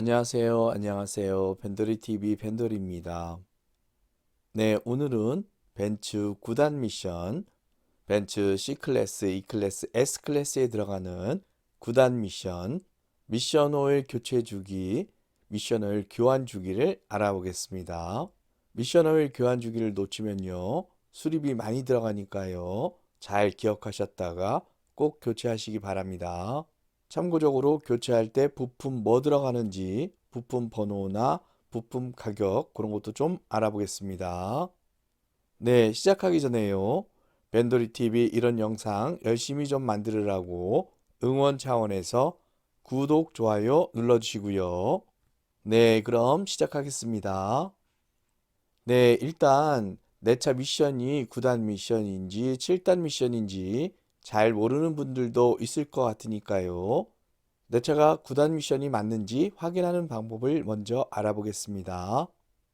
안녕하세요. 안녕하세요. 벤더리 TV 벤더리입니다. 네, 오늘은 벤츠 9단 미션, 벤츠 C클래스, E클래스, S클래스에 들어가는 9단 미션, 미션 오일 교체 주기, 미션 오일 교환 주기를 알아보겠습니다. 미션 오일 교환 주기를 놓치면요, 수리비 많이 들어가니까요, 잘 기억하셨다가 꼭 교체하시기 바랍니다. 참고적으로 교체할 때 부품 뭐 들어가는지 부품 번호나 부품 가격 그런 것도 좀 알아보겠습니다. 네, 시작하기 전에요. 벤더리 TV 이런 영상 열심히 좀 만들으라고 응원 차원에서 구독, 좋아요 눌러주시고요. 네, 그럼 시작하겠습니다. 네, 일단 내 차 미션이 9단 미션인지 7단 미션인지 잘 모르는 분들도 있을 것 같으니까요. 내 차가 9단 미션이 맞는지 확인하는 방법을 먼저 알아보겠습니다.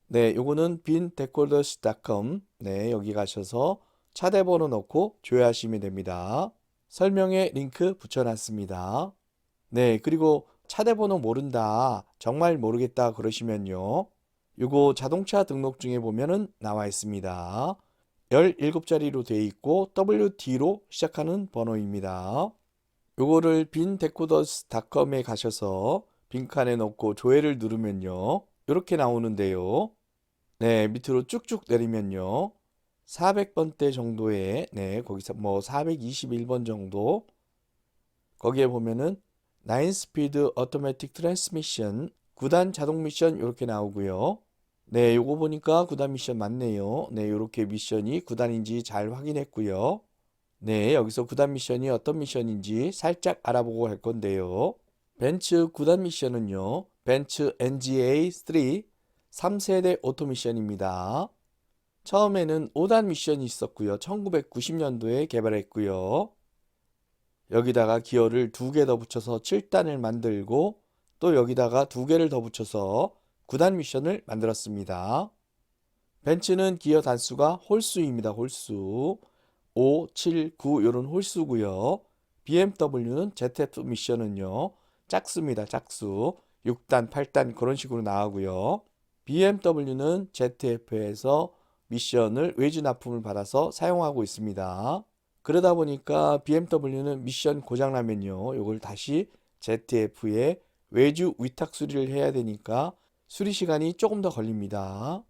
네, 요거는 빈데코더스.com 네, 여기 가셔서 차대 번호 넣고 조회하시면 됩니다. 설명에 링크 붙여놨습니다. 네, 그리고 차대 번호 모른다, 정말 모르겠다 그러시면요. 요거 자동차 등록증에 보면은 나와 있습니다. 17자리로 되어 있고 WD로 시작하는 번호입니다. 요거를 빈데코더스닷컴에 가셔서 빈칸에 넣고 조회를 누르면요. 이렇게 나오는데요. 네, 밑으로 쭉쭉 내리면요. 400번대 정도에 네, 거기서 뭐 421번 정도 거기에 보면은 9스피드 오토매틱 트랜스미션 9단 자동 미션 이렇게 나오고요. 네, 요거 보니까 9단 미션 맞네요. 네, 요렇게 미션이 9단인지 잘 확인했고요. 네, 여기서 9단 미션이 어떤 미션인지 살짝 알아보고 할 건데요. 벤츠 9단 미션은요. 벤츠 NGA3 3세대 오토 미션입니다. 처음에는 5단 미션이 있었고요. 1990년도에 개발했고요. 여기다가 기어를 두 개 더 붙여서 7단을 만들고 또 여기다가 두 개를 더 붙여서 9단 미션을 만들었습니다. 벤츠는 기어 단수가 홀수입니다. 홀수. 5, 7, 9 이런 홀수고요. BMW는 ZF 미션은요. 짝수입니다. 짝수. 6단, 8단 그런 식으로 나오고요. BMW는 ZF에서 미션을 외주 납품을 받아서 사용하고 있습니다. 그러다 보니까 BMW는 미션 고장나면요. 이걸 다시 ZF에 외주 위탁 수리를 해야 되니까 수리 시간이 조금 더 걸립니다.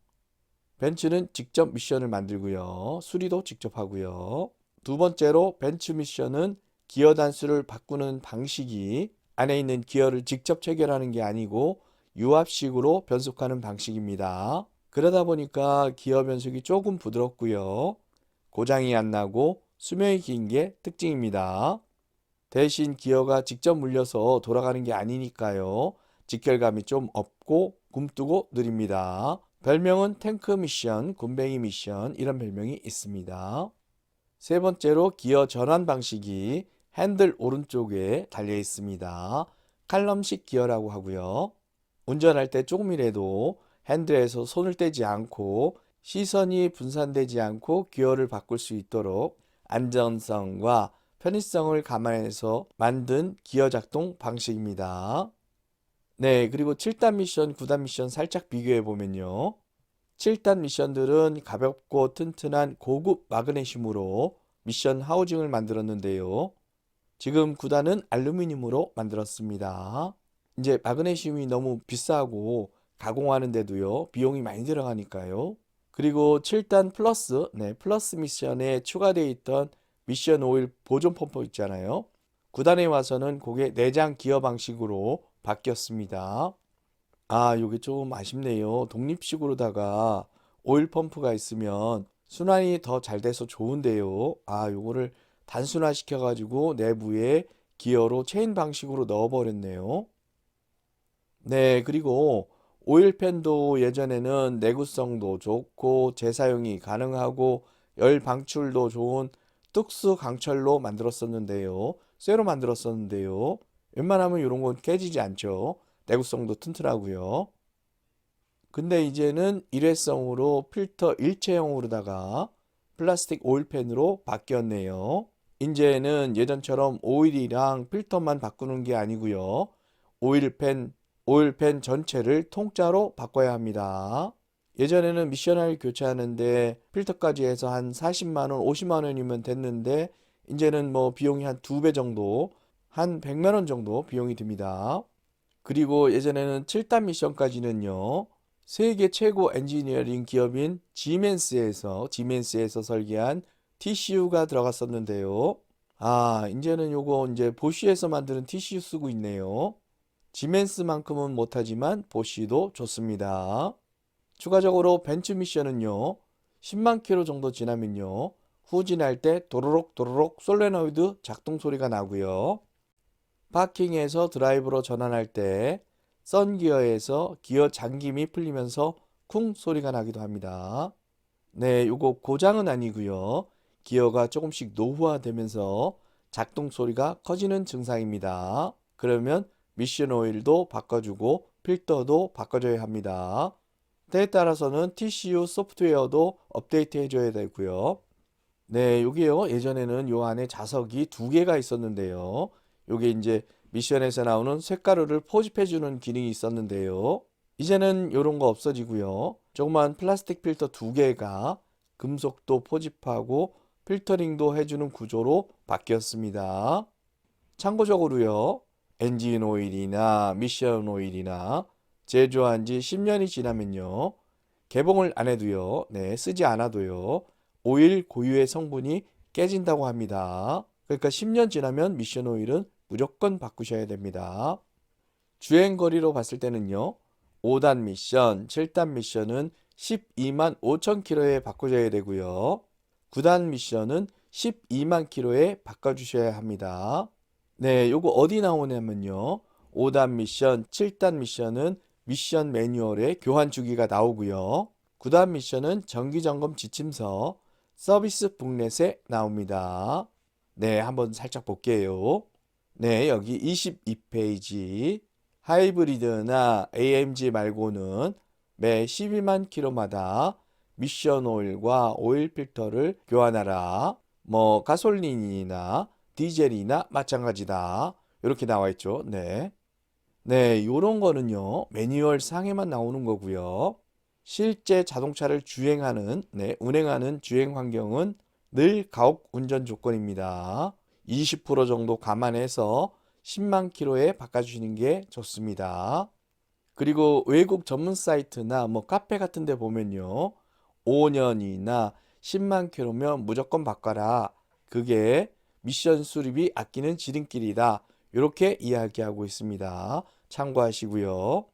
벤츠는 직접 미션을 만들고요. 수리도 직접 하고요. 두 번째로 벤츠 미션은 기어 단수를 바꾸는 방식이 안에 있는 기어를 직접 체결하는 게 아니고 유압식으로 변속하는 방식입니다. 그러다 보니까 기어 변속이 조금 부드럽고요. 고장이 안 나고 수명이 긴 게 특징입니다. 대신 기어가 직접 물려서 돌아가는 게 아니니까요. 직결감이 좀 없고 굼뜨고 느립니다. 별명은 탱크 미션, 굼벵이 미션 이런 별명이 있습니다. 세 번째로 기어 전환 방식이 핸들 오른쪽에 달려 있습니다. 칼럼식 기어라고 하고요. 운전할 때 조금이라도 핸들에서 손을 떼지 않고 시선이 분산되지 않고 기어를 바꿀 수 있도록 안전성과 편의성을 감안해서 만든 기어 작동 방식입니다. 네, 그리고 7단 미션, 9단 미션 살짝 비교해 보면요. 7단 미션들은 가볍고 튼튼한 고급 마그네슘으로 미션 하우징을 만들었는데요. 지금 9단은 알루미늄으로 만들었습니다. 이제 마그네슘이 너무 비싸고 가공하는데도요, 비용이 많이 들어가니까요. 그리고 7단 플러스, 네, 플러스 미션에 추가되어 있던 미션 오일 보존 펌프 있잖아요. 9단에 와서는 그게 내장 기어 방식으로 바뀌었습니다. 아, 요게 좀 아쉽네요. 독립식으로다가 오일 펌프가 있으면 순환이 더 잘 돼서 좋은데요. 아, 요거를 단순화 시켜가지고 내부에 기어로 체인 방식으로 넣어버렸네요. 네, 그리고 오일팬도 예전에는 내구성도 좋고 재사용이 가능하고 열 방출도 좋은 뚝스 강철로 만들었었는데요. 쇠로 만들었었는데요. 웬만하면 이런 건 깨지지 않죠. 내구성도 튼튼하고요. 근데 이제는 일회성으로 필터 일체형으로다가 플라스틱 오일펜으로 바뀌었네요. 이제는 예전처럼 오일이랑 필터만 바꾸는 게 아니고요. 오일펜, 오일펜 전체를 통짜로 바꿔야 합니다. 예전에는 미션을 교체하는데 필터까지 해서 한 40만 원, 50만 원이면 됐는데 이제는 뭐 비용이 한 두 배 정도, 한 100만 원 정도 비용이 듭니다. 그리고 예전에는 7단 미션까지는요. 세계 최고 엔지니어링 기업인 지멘스에서 지멘스에서 설계한 TCU가 들어갔었는데요. 아, 이제는 요거 이제 보쉬에서 만드는 TCU 쓰고 있네요. 지멘스만큼은 못하지만 보쉬도 좋습니다. 추가적으로 벤츠 미션은요. 10만 킬로 정도 지나면요. 후진할 때 도로록 도로록 솔레노이드 작동 소리가 나고요. 파킹에서 드라이브로 전환할 때 썬기어에서 기어 잠김이 풀리면서 쿵 소리가 나기도 합니다. 네, 요거 고장은 아니고요. 기어가 조금씩 노후화되면서 작동 소리가 커지는 증상입니다. 그러면 미션 오일도 바꿔주고 필터도 바꿔줘야 합니다. 때에 따라서는 TCU 소프트웨어도 업데이트 해줘야 되고요. 네, 여기요. 예전에는 요 안에 자석이 두 개가 있었는데요. 요게 이제 미션에서 나오는 쇳가루를 포집해 주는 기능이 있었는데요. 이제는 요런 거 없어지고요. 조그만 플라스틱 필터 두 개가 금속도 포집하고 필터링도 해주는 구조로 바뀌었습니다. 참고적으로요. 엔진 오일이나 미션 오일이나 제조한 지 10년이 지나면요. 개봉을 안 해도요. 네, 쓰지 않아도요. 오일 고유의 성분이 깨진다고 합니다. 그러니까 10년 지나면 미션 오일은 무조건 바꾸셔야 됩니다. 주행 거리로 봤을 때는요. 5단 미션, 7단 미션은 12만 5천 킬로에 바꿔줘야 되고요. 9단 미션은 12만 킬로에 바꿔주셔야 합니다. 네, 요거 어디 나오냐면요. 5단 미션, 7단 미션은 미션 매뉴얼에 교환 주기가 나오고요. 9단 미션은 정기 점검 지침서 서비스 북넷에 나옵니다. 네, 한번 살짝 볼게요. 네, 여기 22페이지 하이브리드나 AMG 말고는 매 12만 킬로마다 미션 오일과 오일 필터를 교환하라. 뭐 가솔린이나 디젤이나 마찬가지다. 이렇게 나와 있죠. 네. 네, 요런 거는요. 매뉴얼 상에만 나오는 거고요. 실제 자동차를 주행하는 네, 운행하는 주행 환경은 늘 가옥 운전 조건입니다. 20% 정도 감안해서 10만 킬로에 바꿔주시는 게 좋습니다. 그리고 외국 전문 사이트나 뭐 카페 같은 데 보면요. 5년이나 10만 킬로면 무조건 바꿔라. 그게 미션 수리비 아끼는 지름길이다. 이렇게 이야기하고 있습니다. 참고하시고요.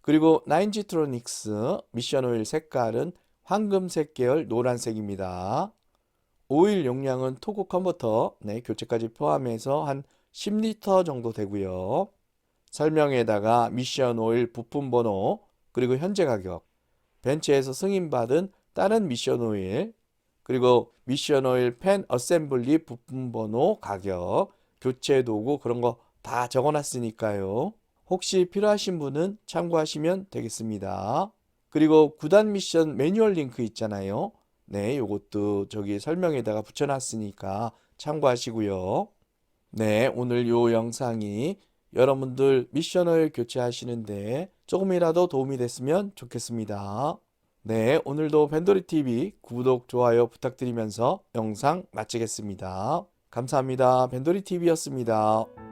그리고 나인지트로닉스 미션 오일 색깔은 황금색 계열 노란색입니다. 오일 용량은 토크 컨버터 네, 교체까지 포함해서 한 10리터 정도 되고요. 설명에다가 미션 오일 부품 번호 그리고 현재 가격 벤츠에서 승인받은 다른 미션 오일 그리고 미션 오일 펜 어셈블리 부품 번호 가격 교체 도구 그런 거 다 적어 놨으니까요. 혹시 필요하신 분은 참고하시면 되겠습니다. 그리고 9단 미션 매뉴얼 링크 있잖아요. 네, 요것도 저기 설명에다가 붙여놨으니까 참고하시고요. 네, 오늘 요 영상이 여러분들 미션을 교체하시는데 조금이라도 도움이 됐으면 좋겠습니다. 네, 오늘도 밴도리 TV 구독, 좋아요 부탁드리면서 영상 마치겠습니다. 감사합니다. 밴도리 TV였습니다.